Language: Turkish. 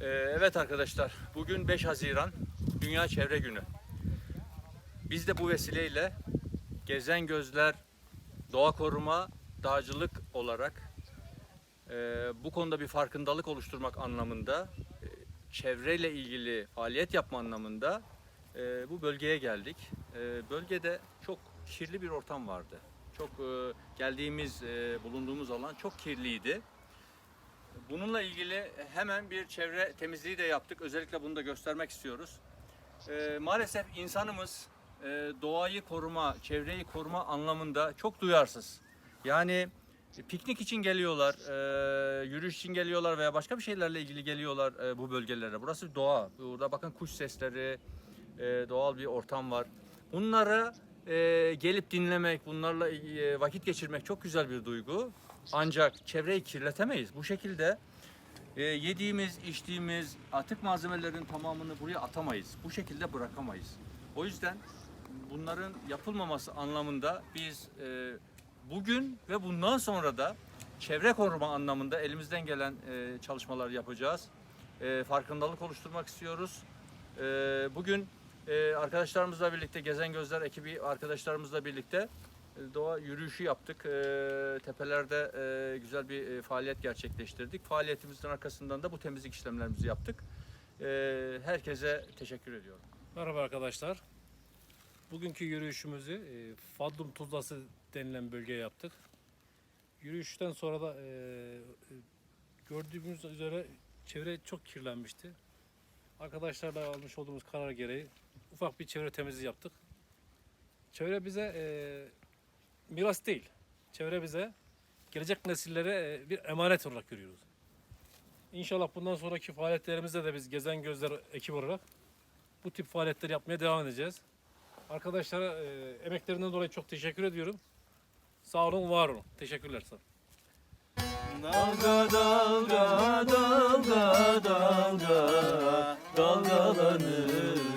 Ee, evet arkadaşlar, bugün 5 Haziran Dünya Çevre Günü. Biz de bu vesileyle Gezen Gözler Doğa Koruma Dağcılık olarak e, bu konuda bir farkındalık oluşturmak anlamında, e, çevreyle ilgili faaliyet yapma anlamında e, bu bölgeye geldik. E, bölgede çok kirli bir ortam vardı. Çok geldiğimiz, bulunduğumuz alan çok kirliydi. Bununla ilgili hemen bir çevre temizliği de yaptık. Özellikle bunu da göstermek istiyoruz. Ee, maalesef insanımız e, doğayı koruma, çevreyi koruma anlamında çok duyarsız. Yani piknik için geliyorlar, e, yürüyüş için geliyorlar veya başka bir şeylerle ilgili geliyorlar e, bu bölgelere. Burası doğa. Burada bakın kuş sesleri, doğal bir ortam var. Bunları gelip dinlemek, bunlarla vakit geçirmek çok güzel bir duygu. Ancak çevreyi kirletemeyiz. Bu şekilde e, yediğimiz, içtiğimiz atık malzemelerin tamamını buraya atamayız. Bu şekilde bırakamayız. O yüzden bunların yapılmaması anlamında biz e, bugün ve bundan sonra da çevre koruma anlamında elimizden gelen e, çalışmalar yapacağız. E, farkındalık oluşturmak istiyoruz. E, bugün e, arkadaşlarımızla birlikte Gezen Gözler ekibi arkadaşlarımızla birlikte doğa yürüyüşü yaptık. E, tepelerde e, güzel bir e, faaliyet gerçekleştirdik. Faaliyetimizin arkasından da bu temizlik işlemlerimizi yaptık. E, herkese teşekkür ediyorum. Merhaba arkadaşlar. Bugünkü yürüyüşümüzü e, Fadlum Tuzlası denilen bölgeye yaptık. Yürüyüşten sonra da e, e, gördüğümüz üzere çevre çok kirlenmişti. Arkadaşlarla almış olduğumuz karar gereği ufak bir çevre temizliği yaptık. Çevre bize e, miras değil. Çevre bize gelecek nesillere e, bir emanet olarak görüyoruz. İnşallah bundan sonraki faaliyetlerimizde de biz Gezen Gözler ekip olarak bu tip faaliyetler yapmaya devam edeceğiz. Arkadaşlara e, emeklerinden dolayı çok teşekkür ediyorum. Sağ olun, var olun. Teşekkürler. Olun. Dalga dalga dalga dalga dalgalanır